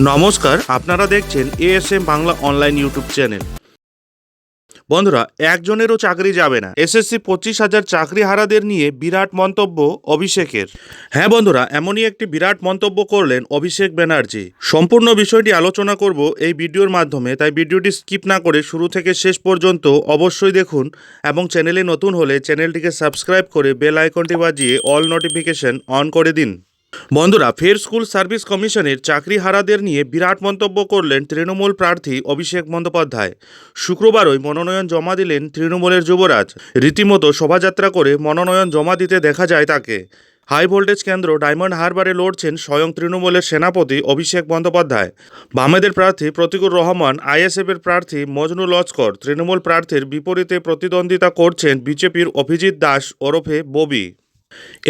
নমস্কার, আপনারা দেখছেন ASM Bangla online YouTube channel বন্ধুরা, একজনেরও চাকরি যাবে না। এসএসসি পঁচিশ হাজার চাকরি হারাদের নিয়ে বিরাট মন্তব্য অভিষেকের। হ্যাঁ বন্ধুরা, এমনই একটি বিরাট মন্তব্য করলেন অভিষেক ব্যানার্জি। সম্পূর্ণ বিষয়টি আলোচনা করব এই ভিডিওর মাধ্যমে, তাই ভিডিওটি স্কিপ না করে শুরু থেকে শেষ পর্যন্ত অবশ্যই দেখুন এবং চ্যানেলে নতুন হলে চ্যানেলটিকে সাবস্ক্রাইব করে বেল আইকনটি বাজিয়ে অল নোটিফিকেশন অন করে দিন। বন্ধুরা, ফের স্কুল সার্ভিস কমিশনের চাকরি হারাদের নিয়ে বিরাট মন্তব্য করলেন তৃণমূল প্রার্থী অভিষেক বন্দ্যোপাধ্যায়। শুক্রবারই মনোনয়ন জমা দিলেন তৃণমূলের যুবরাজ। রীতিমতো শোভাযাত্রা করে মনোনয়ন জমা দিতে দেখা যায় তাকে। হাই ভোল্টেজ কেন্দ্র ডায়মন্ড হারবারে লড়ছেন স্বয়ং তৃণমূলের সেনাপতি অভিষেক বন্দ্যোপাধ্যায়। বামেদের প্রার্থী প্রতিকুর রহমান, আইএসএফের প্রার্থী মজনু লস্কর, তৃণমূল প্রার্থীর বিপরীতে প্রতিদ্বন্দ্বিতা করছেন বিজেপির অভিজিৎ দাস ওরফে ববি।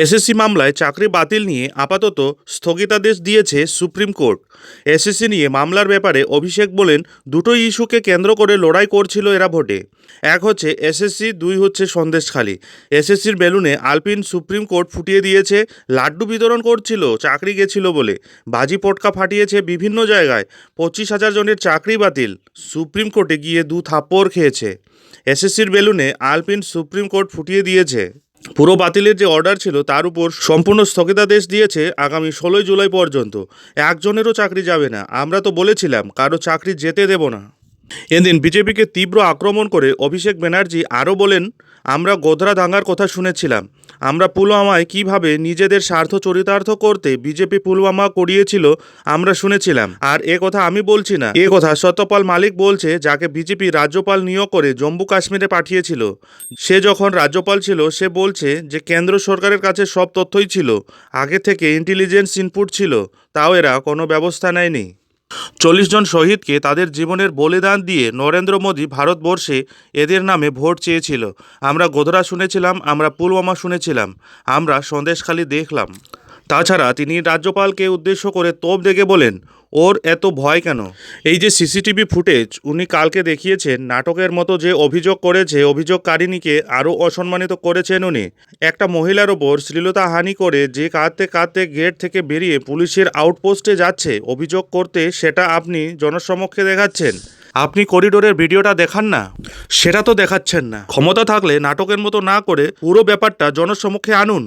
এসএসসি মামলায় চাকরি বাতিল নিয়ে আপাতত স্থগিতাদেশ দিয়েছে সুপ্রিম কোর্ট। এসএসসি নিয়ে মামলার ব্যাপারে অভিষেক বলেন দুটো ইস্যুকে কেন্দ্র করে লড়াই করছিল এরা ভোটে। এক হচ্ছে এসএসসি, দুই হচ্ছে সন্দেশখালি। এসএসসির বেলুনে আলপিন সুপ্রিম কোর্ট ফুটিয়ে দিয়েছে, লাড্ডু বিতরণ করছিল, চাকরি গেছিল বলে। বাজি পটকা ফাটিয়েছে বিভিন্ন জায়গায়, পঁচিশ হাজার জনের চাকরি বাতিল, সুপ্রিম কোর্টে গিয়ে দু থাপ্পড় খেয়েছে। এসএসসির বেলুনে আলপিন সুপ্রিম কোর্ট ফুটিয়ে দিয়েছে। পুরো বাতিলের যে অর্ডার ছিল, তার উপর সম্পূর্ণ স্থগিতাদেশ দিয়েছে আগামী ষোলোই জুলাই পর্যন্ত। একজনেরও চাকরি যাবে না। আমরা তো বলেছিলাম, কারও চাকরি যেতে দেব না। এদিন বিজেপিকে তীব্র আক্রমণ করে অভিষেক ব্যানার্জি আরও বলেন আমরা গোধরা দাঙ্গার কথা শুনেছিলাম। আমরা পুলওয়ামায় কীভাবে নিজেদের স্বার্থ চরিতার্থ করতে বিজেপি পুলওয়ামা করিয়েছিল, আমরা শুনেছিলাম। আর এ কথা আমি বলছি না। এ কথা সত্যপাল মালিক বলছে, যাকে বিজেপি রাজ্যপাল নিয়োগ করে জম্মু কাশ্মীরে পাঠিয়েছিল। সে যখন রাজ্যপাল ছিল, সে বলছে যে কেন্দ্র সরকারের কাছে সব তথ্যই ছিল। আগে থেকে ইন্টেলিজেন্স ইনপুট ছিল, তাও এরা কোনো ব্যবস্থা নেয়নি। চল্লিশ জন শহীদকে তাদের জীবনের বলিদান দিয়ে নরেন্দ্র মোদী ভারতবর্ষে এদের নামে ভোট চেয়েছিল। আমরা গোধরা শুনেছিলাম, আমরা পুলওয়ামা শুনেছিলাম, আমরা সন্দেশখালি দেখলাম। তাছাড়া তিনি রাজ্যপালকে উদ্দেশ্য করে তোপ দেখে বলেন, ওর এত ভয় কেন? এই যে সিসিটিভি ফুটেজ, উনি কালকে দেখিয়েছেন, নাটকের মতো যে অভিযোগ করেছে, অভিযোগকারিণীকে আরও অসম্মানিত করেছেন উনি। একটা মহিলার ওপর শ্লীলতা হানি করে যে কাঁদতে কাঁদতে গেট থেকে বেরিয়ে পুলিশের আউটপোস্টে যাচ্ছে, অভিযোগ করতে সেটা আপনি জনসমক্ষে দেখাচ্ছেন। আপনি করিডোরের ভিডিওটা দেখান না? সেটা তো দেখাচ্ছেন না। ক্ষমতা থাকলে নাটকের মতো না করে পুরো ব্যাপারটা জনসমক্ষে আনুন।